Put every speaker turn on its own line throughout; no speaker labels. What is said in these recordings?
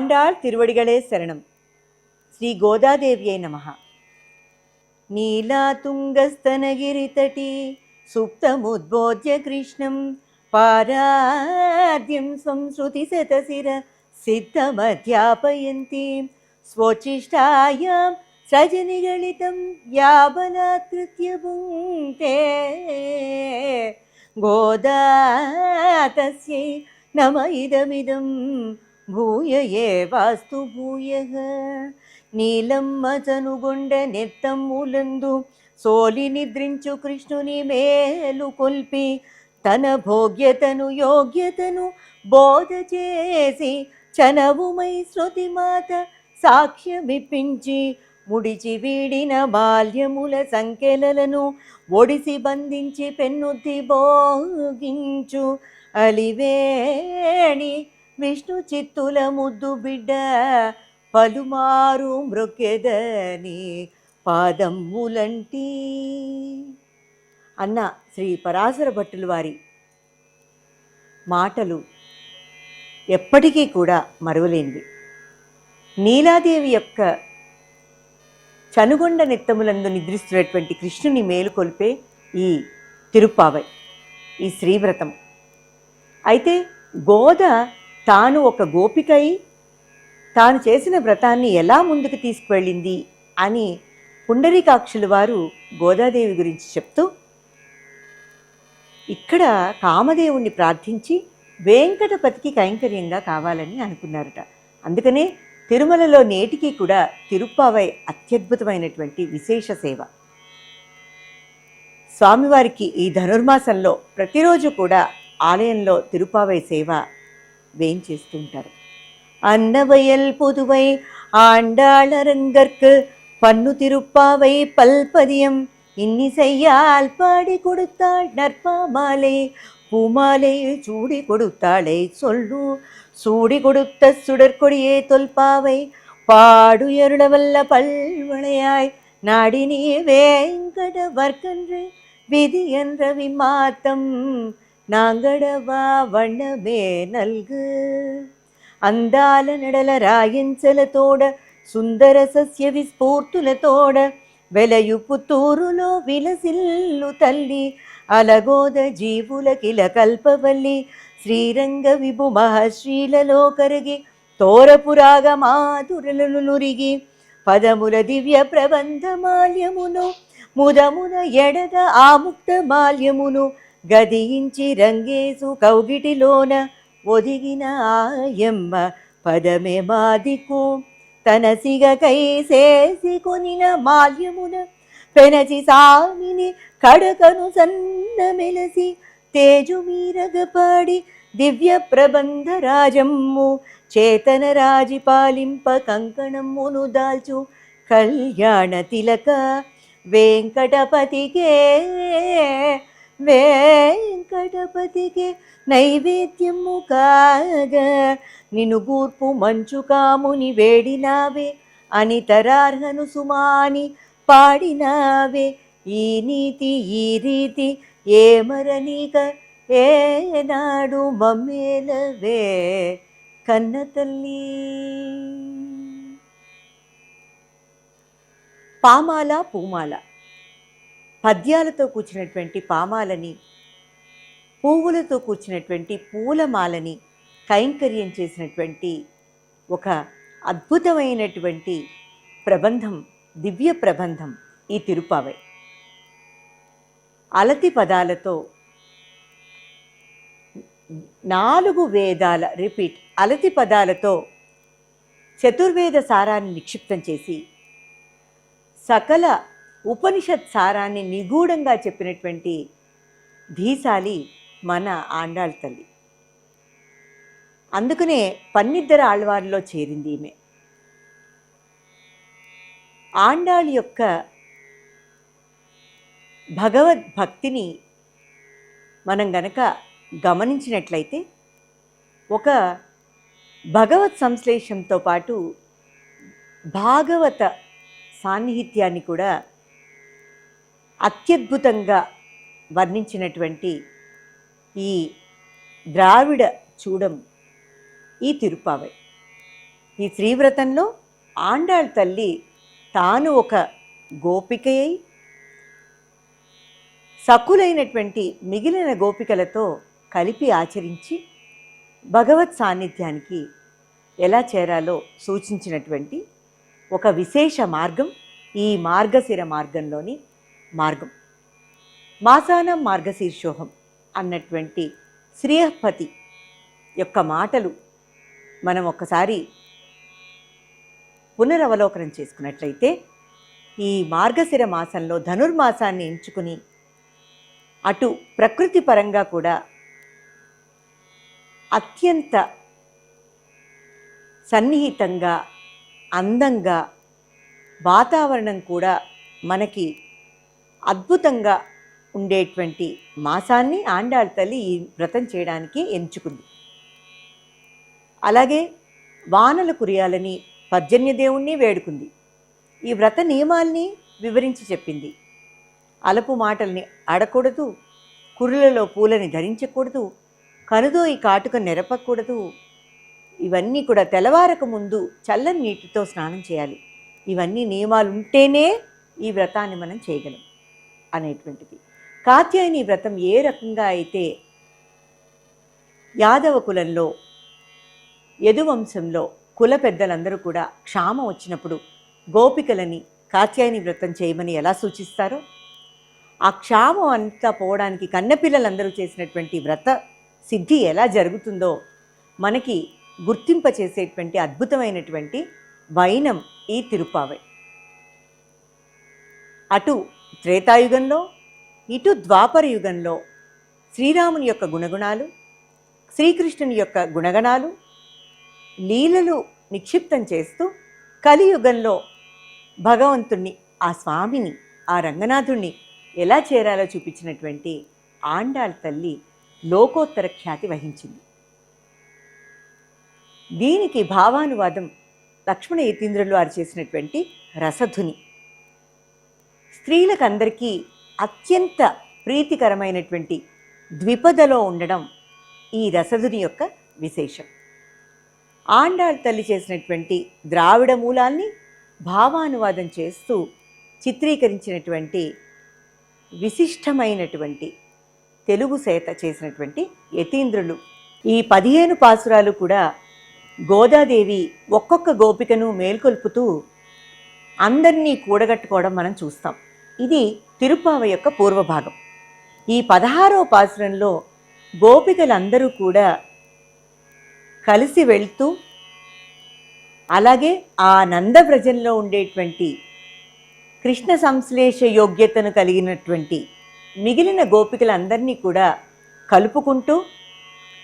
ஆண்டாள் திருவடிகளே சரணம் ஸ்ரீ கோதாதேவியை நமகா நீலா துங்கஸ்தனகிரி தட்டி சுப்தமுத்போத்ய கிருஷ்ணம் பாராத்யம் சம்ஸ்ருதி சதசிர சித்தமத்யாபயந்தீம் ஸ்வோச்சிஷ்டாயாம் സജനികളിതം യാപനാകൃത്യഭുങ്ക്തേ ഗോദാ തസ്യൈ നമ ഇദമിദം భూయ ఏవాస్తు భూయః? నీలమ్మ చనుగొండ నెత్తమ్ములందు సోలి నిద్రించు కృష్ణుని మేలు కొల్పి తన భోగ్యతను యోగ్యతను బోధ చేసి చనవుమై శృతి మాత సాక్ష్యమిప్పించి ముడిచి వీడిన బాల్యముల సంఖ్యలను ఒడిసి బంధించి పెన్నుద్ది భోగించు అలివేణి విష్ణు చిత్తుల ముద్దు బిడ్డ పలుమారు మృకెదని పాదమ్ములంటి. అన్న శ్రీ పరాశర భట్టుల వారి మాటలు ఎప్పటికీ కూడా మరువలేనివి. నీలాదేవి యొక్క చనుగొండ నిత్తములందు నిద్రిస్తున్నటువంటి కృష్ణుని మేలుకొల్పే ఈ తిరుప్పావై ఈ శ్రీవ్రతం. అయితే గోద తాను ఒక గోపికై తాను చేసిన వ్రతాన్ని ఎలా ముందుకు తీసుకువెళ్ళింది అని పుండరీకాక్షుల వారు గోదాదేవి గురించి చెప్తూ ఇక్కడ కామదేవుణ్ణి ప్రార్థించి వెంకటపతికి కైంకర్యంగా కావాలని అనుకున్నారట. అందుకనే తిరుమలలో నేటికి కూడా తిరుప్పావై అత్యద్భుతమైనటువంటి విశేష సేవ. స్వామివారికి ఈ ధనుర్మాసంలో ప్రతిరోజు కూడా ఆలయంలో తిరుపావై సేవ వేయించేస్తూ ఉంటారు அன்னவயல் புதுவை ஆண்டாளரங்கற்கு பன்னு திருப்பாவை பல்பதியம் இன்னிசையால் பாடி கொடுத்தாள் நற்பாமாலை பூமாலை சூடி கொடுத்தாளை சொல்லு சூடி கொடுத்த சுடற்கொடியே தொல்பாவை பாடுயருளவல்ல பல்வளையாய் நாடினே வேங்கட வர்க்கன்று விதி என்ற விமாத்தம் நாங்கடவா வண்ணமே நல்கு అందాల నడల రాయించలతోడ సుందర సస్య విస్ఫూర్తులతోడ వెలయు పుత్తూరులో విలసిల్లు తల్లి అలగోద జీవులకిల కల్పవల్లి శ్రీరంగ విభు మహశ్రీలలో కరిగి తోరపురాగ మాధురలను నురిగి పదముల దివ్య ప్రబంధ మాల్యమును ముదమున ఎడద ఆముక్త మాల్యమును గదించి రంగేసు కౌగిటిలోన ఒదిగిన ఆయమ్మ పదమే మాదికు తన సిగకై చేసి కొనిన మాల్యమున పెనచి సామిని కడకను సన్న మెలసి తేజు మీరగపాడి దివ్య ప్రబంధ రాజమ్ము చేతన రాజి పాలింప కంకణమ్మును దాల్చు కళ్యాణ తిలక వెంకటపతికే వెంకటపతికే నైవేద్యము కాగా. నిను గూర్పు మంచు కాముని వేడినావే అని తరార్హను సుమాని పాడినావే. ఈ నీతి ఈ రీతి ఏమరనీక ఏనాడు మమ్మేలవే కన్న తల్లి. పామాల పూమాల. పద్యాలతో కూర్చున్నటువంటి పామాలని పువ్వులతో కూర్చున్నటువంటి పూలమాలని కైంకర్యం చేసినటువంటి ఒక అద్భుతమైనటువంటి ప్రబంధం దివ్య ప్రబంధం ఈ తిరుపావై. అలతి పదాలతో నాలుగు వేదాల రిపీట్ అలతి పదాలతో చతుర్వేద సారాన్ని నిక్షిప్తం చేసి సకల ఉపనిషత్ సారాన్ని నిగూఢంగా చెప్పినటువంటి ధీశాలి మన ఆండాళ్ తల్లి. అందుకనే పన్నిద్దర ఆళ్వారిలో చేరింది ఈమె. ఆండాళ్ యొక్క భగవద్భక్తిని మనం గనక గమనించినట్లయితే ఒక భగవత్ సంశ్లేషంతో పాటు భాగవత సాన్నిహిత్యాన్ని కూడా అత్యద్భుతంగా వర్ణించినటువంటి ఈ ద్రావిడ చూడం ఈ తిరుపావై ఈ శ్రీవ్రతంలో ఆండాళ్ తల్లి తాను ఒక గోపికయై సకులైనటువంటి మిగిలిన గోపికలతో కలిపి ఆచరించి భగవత్ సాన్నిధ్యానికి ఎలా చేరాలో సూచించినటువంటి ఒక విశేష మార్గం ఈ మార్గశిర మార్గంలోని మార్గం. మాసానం మార్గశీర్షోహం అన్నటువంటి శ్రీహపతి యొక్క మాటలు మనం ఒక్కసారి పునరవలోకనం చేసుకున్నట్లయితే ఈ మార్గశిర మాసంలో ధనుర్మాసాన్ని ఎంచుకుని అటు ప్రకృతి పరంగా కూడా అత్యంత సన్నిహితంగా అందంగా వాతావరణం కూడా మనకి అద్భుతంగా ఉండేటువంటి మాసాన్ని ఆండాళ్ళ తల్లి ఈ వ్రతం చేయడానికి ఎంచుకుంది. అలాగే వానలు కురియాలని పర్జన్యదేవుణ్ణి వేడుకుంది. ఈ వ్రత నియమాల్ని వివరించి చెప్పింది. అలపు మాటల్ని ఆడకూడదు కురులలో పూలని ధరించకూడదు కనుదో ఈ కాటుక నెరపకూడదు ఇవన్నీ కూడా తెల్లవారక ముందు చల్లని నీటితో స్నానం చేయాలి. ఇవన్నీ నియమాలు ఉంటేనే ఈ వ్రతాన్ని మనం చేయగలం. అనేటువంటిది. కాత్యాయని వ్రతం ఏ రకంగా అయితే యాదవ కులంలో యదువంశంలో కుల పెద్దలందరూ కూడా క్షామం వచ్చినప్పుడు గోపికలని కాత్యాయని వ్రతం చేయమని ఎలా సూచిస్తారో? ఆ క్షామం అంతా పోవడానికి కన్నపిల్లలందరూ చేసినటువంటి వ్రత సిద్ధి ఎలా జరుగుతుందో మనకి గుర్తింప చేసేటువంటి అద్భుతమైనటువంటి వైనం ఈ తిరుపావై అటు త్రేతాయుగంలో ఇటు ద్వాపర యుగంలో శ్రీరాముని యొక్క గుణగుణాలు శ్రీకృష్ణుని యొక్క గుణగణాలు లీలలు నిక్షిప్తం చేస్తూ కలియుగంలో భగవంతుణ్ణి ఆ స్వామిని ఆ రంగనాథుణ్ణి ఎలా చేరాలో చూపించినటువంటి ఆండాళ్ తల్లి లోకోత్తర ఖ్యాతి వహించింది. దీనికి భావానువాదం లక్ష్మణ యతీంద్రులు వారు చేసినటువంటి రసధుని స్త్రీలకందరికీ అత్యంత ప్రీతికరమైనటువంటి ద్విపదలో ఉండడం ఈ రసదుని యొక్క విశేషం. ఆండాళ్ తల్లి చేసినటువంటి ద్రావిడ మూలాల్ని భావానువాదం చేస్తూ చిత్రీకరించినటువంటి విశిష్టమైనటువంటి తెలుగు సేత చేసినటువంటి యతీంద్రులు. ఈ పదిహేను పాసురాలు కూడా గోదాదేవి ఒక్కొక్క గోపికను మేల్కొల్పుతూ అందరినీ కూడగట్టుకోవడం మనం చూస్తాం. ఇది తిరుపావ యొక్క పూర్వభాగం. ఈ పదహారవ పాసురంలో గోపికలందరూ కూడా కలిసి వెళ్తూ అలాగే ఆ నందవ్రజంలో ఉండేటువంటి కృష్ణ సంశ్లేష యోగ్యతను కలిగినటువంటి మిగిలిన గోపికలందరినీ కూడా కలుపుకుంటూ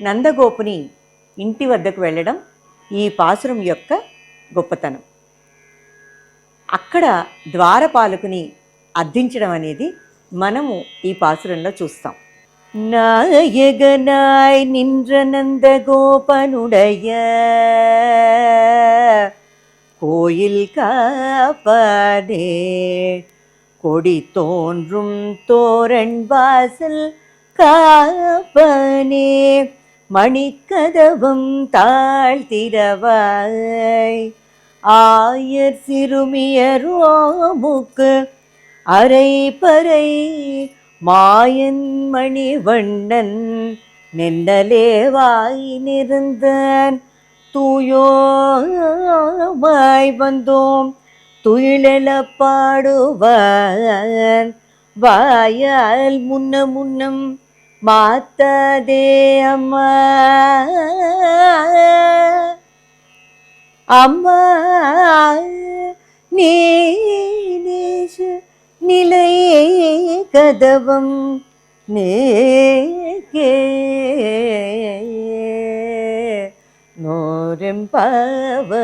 నందగోపుని ఇంటి వద్దకు వెళ్ళడం ఈ పాసురం యొక్క గొప్పతనం. అక్కడ ద్వారపాలకుని అర్థించడం అనేది మనము ఈ పాసురంలో చూస్తాం நாயகனாய் நின்ற நந்த கோபனுடைய கோயில் காப்பாதே கொடி தோன்றும் தோரண் வாசல் காப்பனே மணிக்கதவம் தாழ்த்திரவாய் ஆயர் சிறுமியரோமுக்கு அரை பறை மாயன் மணிவண்ணன் நென்னலேவாய் நிறந்தன் தூயோமாய் வந்தோம் துயிலெழ பாடுவன். வாயால் முன்ன முன்னம் மாத்தாதே அம்மா. அம்மா நீ நேச நிலையே கதவம் நேகே నోరెంపవై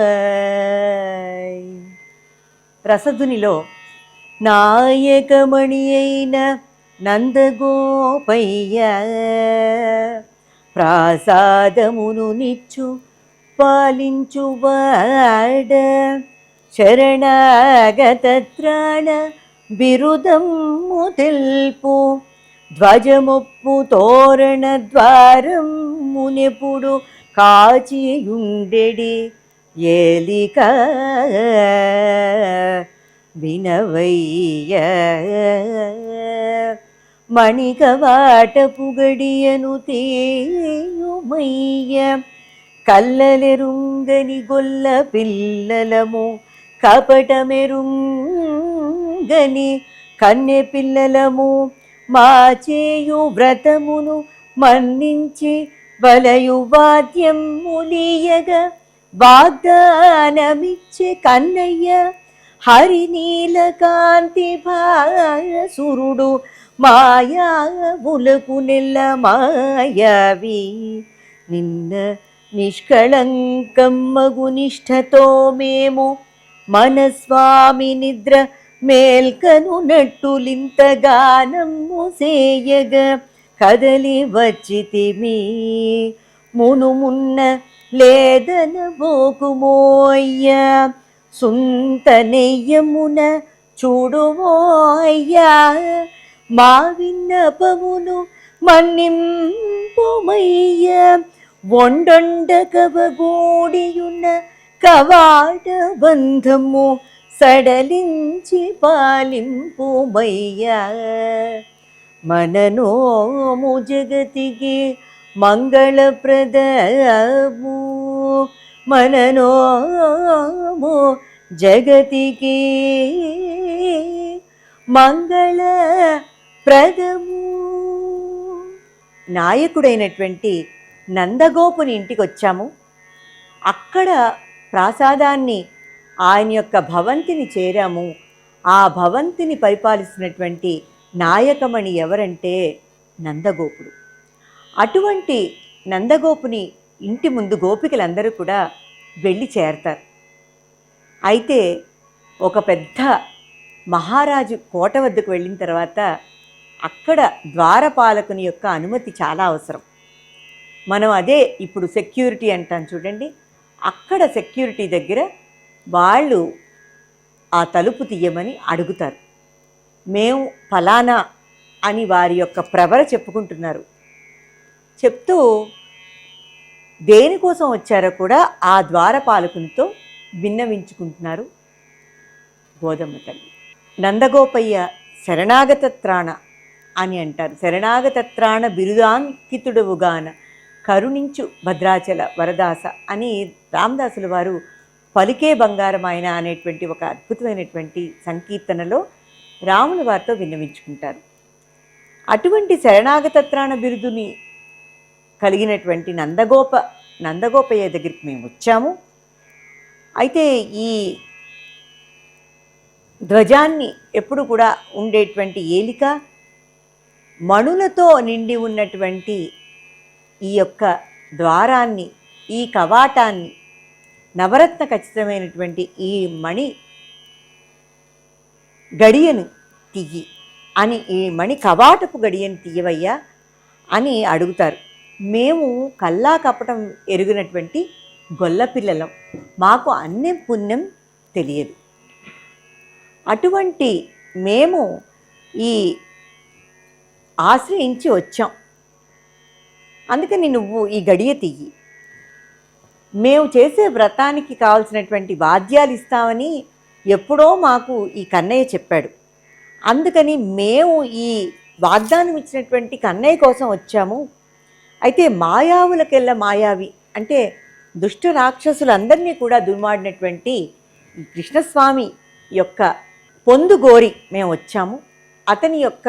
రసధునిలో నాయకమణి అయిన నందగోపయ్య ప్రాసాదమును నిచ్చు పాలించువాడ శరణాగత త్రాణ బిరుదము తెల్పు ధ్వజముప్పు తోరణ ద్వారం మునెప్పుడు కాచియుండెడి ఏలిక వినవయ్య మణికవాటపు గడియను తేయుమయ్య కల్లలెరుంగని గొల్ల పిల్లలము కపటమెరుంగని కన్నె పిల్లలము మా చేయు వ్రతమును మన్నించి వలయు వాద్యములియగా వాగ్దానమిచ్చే కన్నయ్య హరినీలకాంతి భాసురుడు మాయావులకు నెల్ల మాయావి నిన్న నిష్కళంకమ్మగు నిష్ఠతో మేము మన స్వామి నిద్ర మేల్కను నట్టులింతగానము సేయగ కదలి వచ్చితిమి మును మున్న లేదన బోకుమోయ్యా సుంత నెయ్యమున చూడుమోయ్యా మా విన్నపమును మన్నింపుమయ్య ఒండొండకవగూడియున్న కవాట బంధము సడలించి పాలింపుమయ్యా. మననోము జగతికి మంగళప్రదము. మననోము జగతికి మంగళ ప్రదము నాయకుడైనటువంటి నందగోపుని ఇంటికి వచ్చాము అక్కడ ప్రాసాదాన్ని ఆయన యొక్క భవంతిని చేరాము. ఆ భవంతిని పరిపాలిస్తున్నటువంటి నాయకమణి ఎవరంటే నందగోపుడు. అటువంటి నందగోపుని ఇంటి ముందు గోపికలందరూ కూడా వెళ్ళి చేరతారు. అయితే ఒక పెద్ద మహారాజు కోట వద్దకు వెళ్ళిన తర్వాత అక్కడ ద్వారపాలకుని యొక్క అనుమతి చాలా అవసరం. మనం అదే ఇప్పుడు సెక్యూరిటీ అంటాం చూడండి. అక్కడ సెక్యూరిటీ దగ్గర వాళ్ళు ఆ తలుపు తీయమని అడుగుతారు. మేము ఫలానా అని వారి యొక్క ప్రవర చెప్పుకుంటున్నారు. చెప్తూ దేనికోసం వచ్చారో కూడా ఆ ద్వారపాలకునితో విన్నవించుకుంటున్నారు. గోధుమ తల్లి. నందగోపయ్య శరణాగత త్రాణ అని అంటారు. శరణాగత త్రాణ బిరుదాంకితుడువుగాన కరుణించు భద్రాచల వరదాస అని రామదాసుల వారు పలికే బంగారం ఆయన అనేటువంటి ఒక అద్భుతమైనటువంటి సంకీర్తనలో రాముల వారితో విన్నవించుకుంటారు. అటువంటి శరణాగత త్రాణ బిరుదుని కలిగినటువంటి నందగోప నందగోపయ్య దగ్గరికి మేము వచ్చాము. అయితే ఈ ధ్వజాన్ని ఎప్పుడు కూడా ఉండేటువంటి ఏలిక మణులతో నిండి ఉన్నటువంటి ఈ యొక్క ద్వారాన్ని ఈ కవాటాన్ని నవరత్న ఖచ్చితమైనటువంటి ఈ మణి గడియను తీయి అని ఈ మణి కవాటపు గడియను తీయవయ్యా అని అడుగుతారు. మేము కల్లా కపటం ఎరిగినటువంటి గొల్లపిల్లలం మాకు అన్యం పుణ్యం తెలియదు. అటువంటి మేము ఈ ఆశ్రయించి వచ్చాం. అందుకని నువ్వు ఈ గడియ తీయి మేము చేసే వ్రతానికి కావాల్సినటువంటి వాద్యాలు ఇస్తామని ఎప్పుడో మాకు ఈ కన్నయ్య చెప్పాడు. అందుకని మేము ఈ వాగ్దానం ఇచ్చినటువంటి కన్నయ్య కోసం వచ్చాము. అయితే మాయావులకెళ్ళ మాయావి అంటే దుష్ట రాక్షసులందరినీ కూడా దుర్మాడినటువంటి ఈ కృష్ణస్వామి యొక్క పొందుగోరి మేము వచ్చాము. అతని యొక్క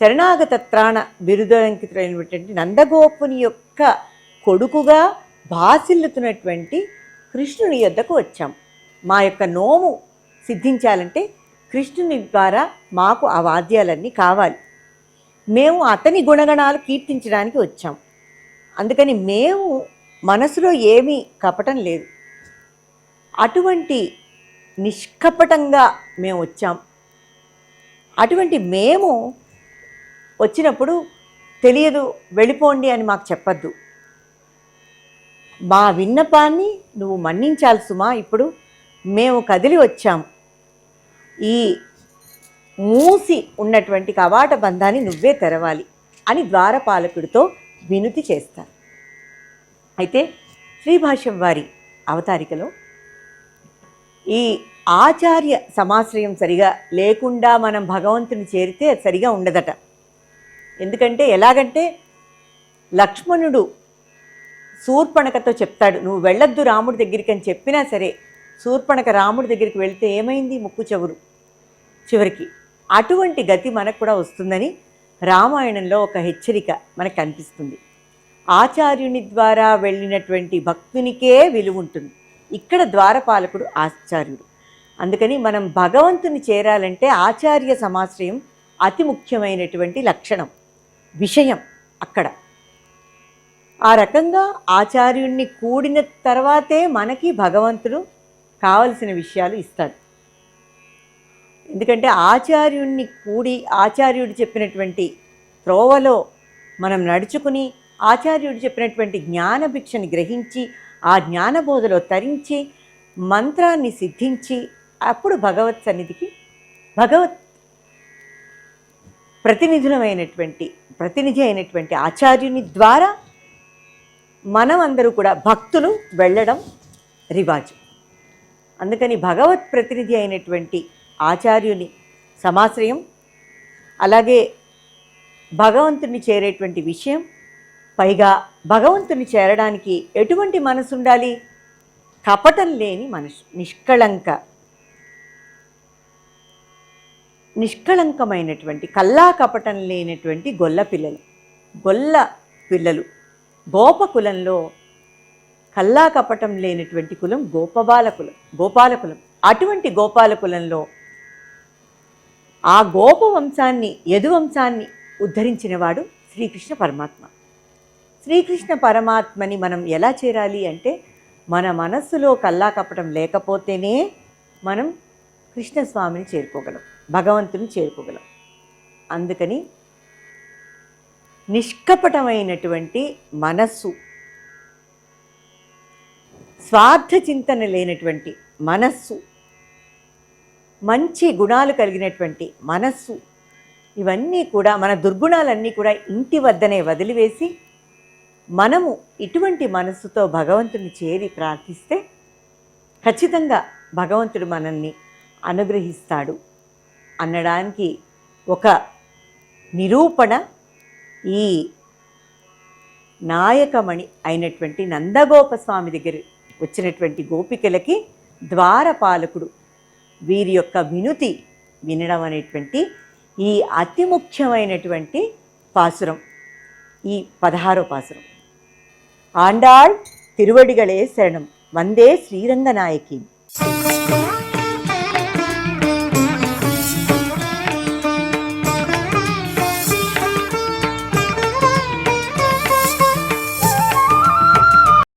శరణాగత త్రాణ బిరుదంకితులైనటువంటి నందగోపుని యొక్క కొడుకుగా భాసిల్లుతున్నటువంటి కృష్ణుని యొద్దకు వచ్చాం. మా యొక్క నోము సిద్ధించాలంటే కృష్ణుని ద్వారా మాకు ఆ వాద్యాలన్నీ కావాలి. మేము అతని గుణగణాలు కీర్తించడానికి వచ్చాం. అందుకని మేము మనసులో ఏమీ కపటం లేదు. అటువంటి నిష్కపటంగా మేము వచ్చాం. అటువంటి మేము వచ్చినప్పుడు తెలియదు వెళ్ళిపోండి అని మాకు చెప్పద్దు. మా విన్నపాన్ని నువ్వు మన్నించాలి సుమా ఇప్పుడు మేము కదిలి వచ్చాం ఈ మూసి ఉన్నటువంటి కవాట బంధాన్ని నువ్వే తెరవాలి అని ద్వారపాలకుడితో వినుతి చేస్తారు అయితే శ్రీభాష్యం వారి అవతారికలో ఈ ఆచార్య సమాశ్రయం సరిగా లేకుండా మనం భగవంతుని చేరితే సరిగా ఉండదట. ఎందుకంటే ఎలాగంటే లక్ష్మణుడు శూర్పణకతో చెప్తాడు నువ్వు వెళ్ళొద్దు రాముడి దగ్గరికి అని చెప్పినా సరే శూర్పణక రాముడి దగ్గరికి వెళ్తే ఏమైంది ముక్కు చెవురు? చివరికి అటువంటి గతి మనకు కూడా వస్తుందని రామాయణంలో ఒక హెచ్చరిక మనకు కనిపిస్తుంది. ఆచార్యుని ద్వారా వెళ్ళినటువంటి భక్తునికే విలువ ఉంటుంది. ఇక్కడ ద్వారపాలకుడు ఆచార్యుడు. అందుకని మనం భగవంతుని చేరాలంటే ఆచార్య సమాశ్రయం అతి ముఖ్యమైనటువంటి లక్షణం. విషయం అక్కడ. ఆ రకంగా ఆచార్యుణ్ణి కూడిన తర్వాతే మనకి భగవంతుడు కావలసిన విషయాలు ఇస్తాడు. ఎందుకంటే ఆచార్యుణ్ణి కూడి ఆచార్యుడు చెప్పినటువంటి త్రోవలో మనం నడుచుకుని ఆచార్యుడు చెప్పినటువంటి జ్ఞానభిక్షని గ్రహించి ఆ జ్ఞానబోధలో తరించి మంత్రాన్ని సిద్ధించి అప్పుడు భగవత్ సన్నిధికి భగవత్ ప్రతినిధులమైనటువంటి ప్రతినిధి అయినటువంటి ఆచార్యుని ద్వారా మనం అందరూ కూడా భక్తులు వెళ్ళడం రివాజు. అందుకని భగవత్ ప్రతినిధి అయినటువంటి ఆచార్యుని సమాశ్రయం అలాగే భగవంతుని చేరేటువంటి విషయం పైగా భగవంతుని చేరడానికి ఎటువంటి మనసు ఉండాలి? కపటం లేని మనసు నిష్కళంక. నిష్కళంకమైనటువంటి కల్లా కపటం లేనటువంటి గొల్ల పిల్లలు. గొల్ల పిల్లలు. గోప కులంలో కల్లా కపటం లేనటువంటి కులం గోపబాల కులం గోపాల కులం. అటువంటి గోపాల కులంలో ఆ గోప వంశాన్ని యదువంశాన్ని ఉద్ధరించినవాడు శ్రీకృష్ణ పరమాత్మ. శ్రీకృష్ణ పరమాత్మని మనం ఎలా చేరాలి అంటే మన మనస్సులో కల్లా కప్పటం లేకపోతేనే మనం కృష్ణస్వామిని చేరుకోగలం భగవంతుని చేరుకోగలం. అందుకని నిష్కపటమైనటువంటి మనస్సు స్వార్థ చింతన లేనటువంటి మనస్సు మంచి గుణాలు కలిగినటువంటి మనస్సు ఇవన్నీ కూడా మన దుర్గుణాలన్నీ కూడా ఇంటి వద్దనే వదిలివేసి మనము ఇటువంటి మనస్సుతో భగవంతుని చేరి ప్రార్థిస్తే ఖచ్చితంగా భగవంతుడు మనల్ని అనుగ్రహిస్తాడు. అనడానికి ఒక నిరూపణ ఈ నాయకమణి అయినటువంటి నందగోపస్వామి దగ్గర వచ్చినటువంటి గోపికలకి ద్వారపాలకుడు. వీరి యొక్క వినుతి వినడం అనేటువంటి ఈ అతి ముఖ్యమైనటువంటి పాసురం. ఈ పదహారో పాసురం. ఆండాళ్ తిరువడిగళే శరణం. వందే శ్రీరంగనాయకి.